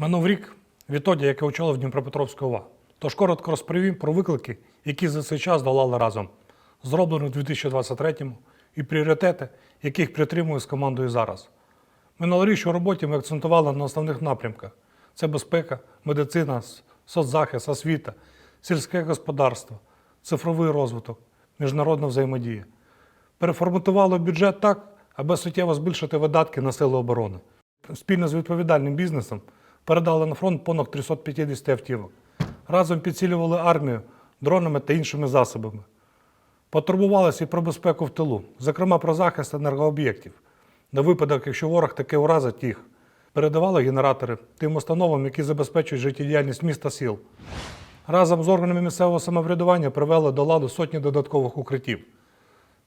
Минув рік відтоді, як я очолив Дніпропетровську ОВА. Тож коротко розповім про виклики, які за цей час долали разом, зроблено у 2023-му, і пріоритети, яких притримую з командою зараз. Минулоріч у роботі ми акцентували на основних напрямках: це безпека, медицина, соцзахист, освіта, сільське господарство, цифровий розвиток, міжнародна взаємодія. Переформатували бюджет так, аби суттєво збільшити видатки на сили оборони. Спільно з відповідальним бізнесом передали на фронт понад 350 автівок. Разом підсилювали армію дронами та іншими засобами. Потурбувалися і про безпеку в тилу, зокрема про захист енергооб'єктів, на випадок, якщо ворог таки уразить їх. Передавали генератори тим установам, які забезпечують життєдіяльність міст та сіл. Разом з органами місцевого самоврядування привели до ладу сотні додаткових укриттів.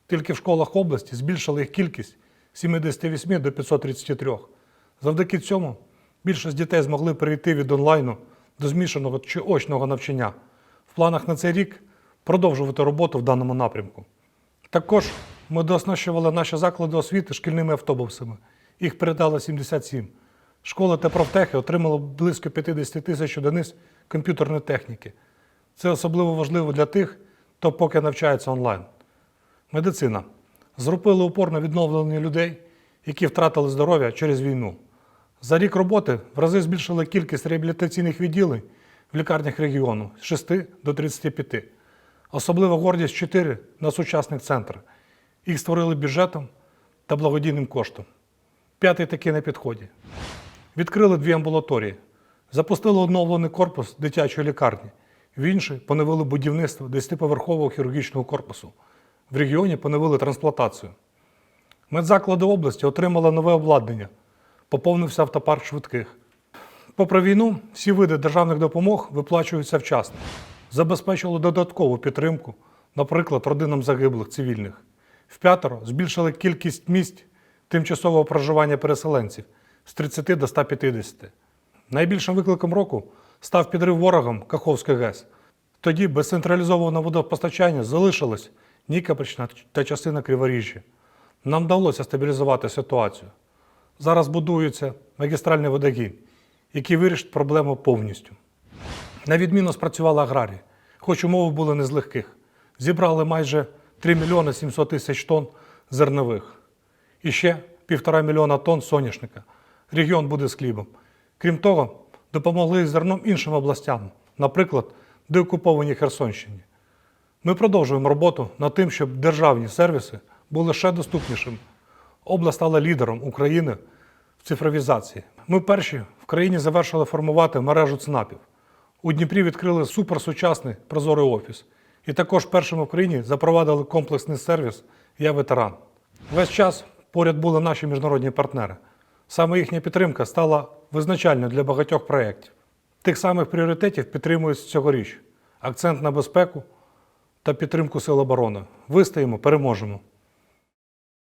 Тільки в школах області збільшили їх кількість з 78 до 533. Завдяки цьому більшість дітей змогли перейти від онлайну до змішаного чи очного навчання. В планах на цей рік продовжувати роботу в даному напрямку. Також ми дооснащували наші заклади освіти шкільними автобусами. Їх передали 77. Школи та профтехи отримали близько 50 тисяч одиниць комп'ютерної техніки. Це особливо важливо для тих, хто поки навчається онлайн. Медицина. Зробили упор на відновлення людей, які втратили здоров'я через війну. За рік роботи в рази збільшили кількість реабілітаційних відділень в лікарнях регіону з 6 до 35. Особлива гордість 4 на сучасних центрах. Їх створили бюджетом та благодійним коштом. П'ятий такий на підході. Відкрили дві амбулаторії, запустили оновлений корпус дитячої лікарні. В інший поновили будівництво 10-поверхового хірургічного корпусу. В регіоні поновили трансплантацію. Медзаклади області отримали нове обладнання, поповнився автопарк швидких. Попри війну, всі види державних допомог виплачуються вчасно. Забезпечили додаткову підтримку, наприклад, родинам загиблих цивільних. Вп'ятеро збільшили кількість місць тимчасового проживання переселенців з 30 до 150. Найбільшим викликом року став підрив ворогом Каховської ГЕС. Тоді без централізованого водопостачання залишилась Нікопична та частина Криворіжжя. Нам вдалося стабілізувати ситуацію. Зараз будується магістральний водогін, який вирішить проблему повністю. На відміну спрацювала аграрія, хоч умови були не з легких. Зібрали майже 3 мільйони 700 тисяч тонн зернових. І ще півтора мільйона тонн соняшника. Регіон буде з хлібом. Крім того, допомогли зерном іншим областям, наприклад, деокупованій Херсонщині. Ми продовжуємо роботу над тим, щоб державні сервіси були ще доступнішими. Область стала лідером України цифровізації. Ми перші в країні завершили формувати мережу ЦНАПів. У Дніпрі відкрили суперсучасний прозорий офіс. І також першими в країні запровадили комплексний сервіс Я ветеран. Весь час поряд були наші міжнародні партнери. Саме їхня підтримка стала визначальною для багатьох проєктів. Тих самих пріоритетів підтримують цьогоріч: акцент на безпеку та підтримку сил оборони. Вистоїмо, переможемо.